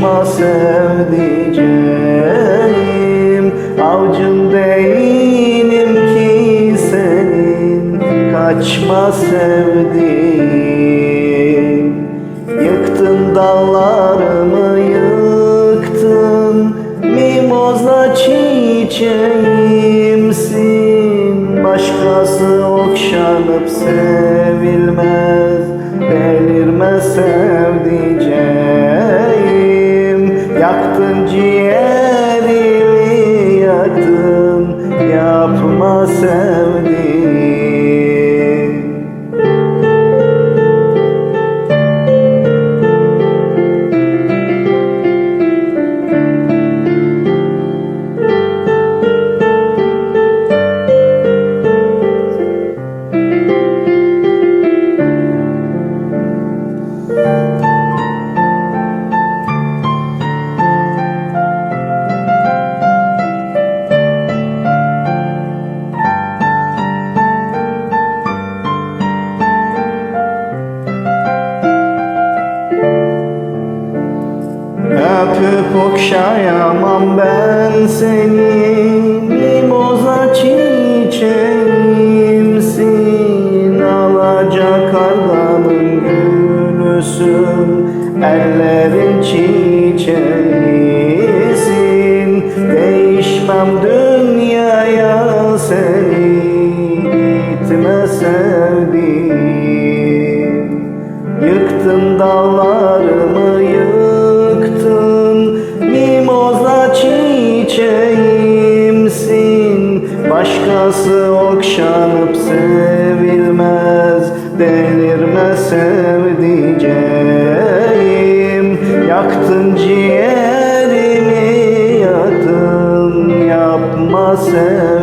Kavuşma sevdiceğim Avcın değilim ki senin. Kaçma sevdiğim Yıktın dallarımı yıktın Mimoza çiçeğimsin. Başkası okşanıp sevilmez Delirme sevdiceğim. Yaktın ciğerimi yaktın. Yapma sevdim Öpüp okşayamam ben seni. Mimoza çiçeğimsin Alacak ardamın gülüsün Ellerin çiçeğisin Değişmem dünyaya seni. Gitme sevdiğim. Yıktın dağlarımı Başkası okşanıp sevilmez Delirme sevdiceğim. Yaktın ciğerimi yaktın Yapma sevdiğim